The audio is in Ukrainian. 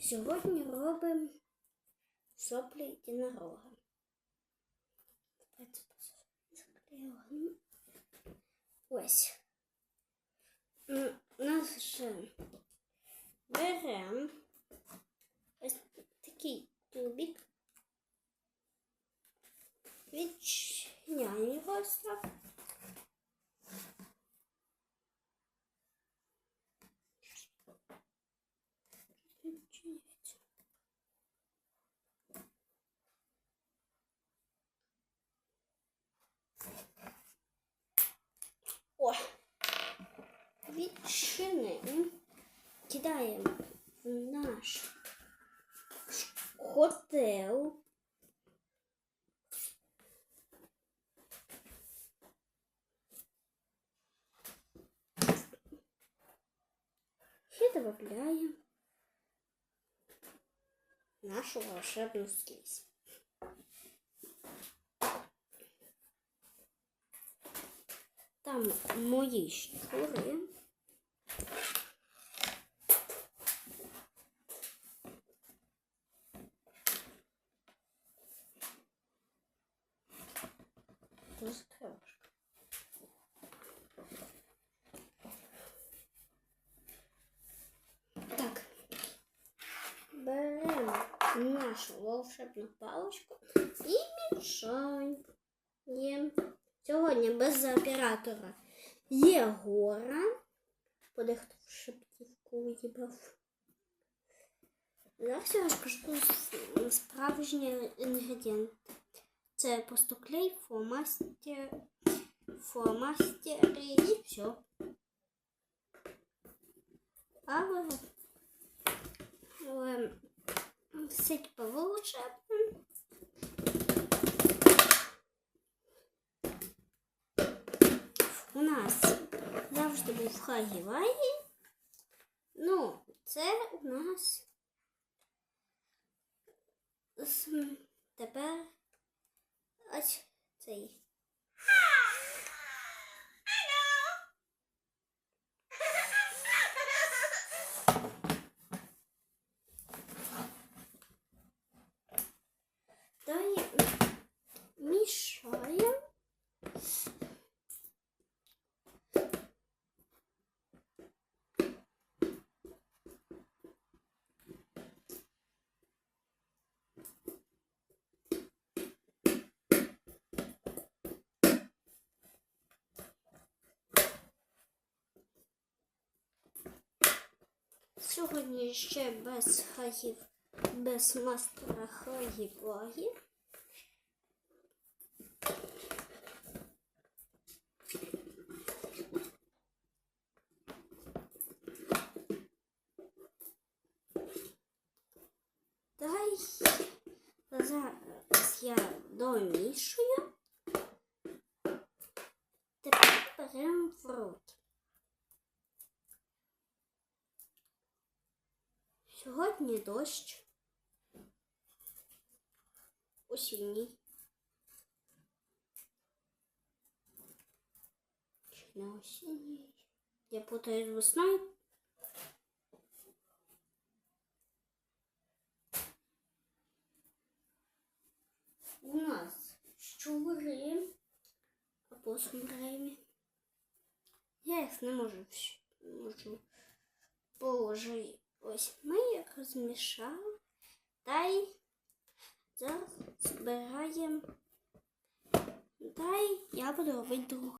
Сьогодні робимо соплі єдинорога. Давайте заклеюємо. Ось. М, У нас вже беремо ось такий Відчинимо. Кидаємо в наш хотел. И добавляем нашу волшебную слизь. Там мої щури. Нашу волшебну паличку і мішаємо. Сьогодні без оператора Єгора. Подихто шептівку вибрав. Зараз я розкажу справжні інгредієнти. Це просто клей, фломастер, фломастер і все. Але, типа волшебне. У нас завжди був хагі-вагі. Ну, це у нас тепер ось цей. Далі мішаємо. Сьогодні ще без хагів, без мастера хагі-вагі. Дай зараз я домішую. Тепер беремо в рот. Сьогодні дощ. Осінній. Чи не осінній? Я путаю з весною. У нас щури або смреймі. Я їх не можу, вщ- можу положити. Ось ми розмішали. Та й зараз збираємо. Та й я буду робити другу.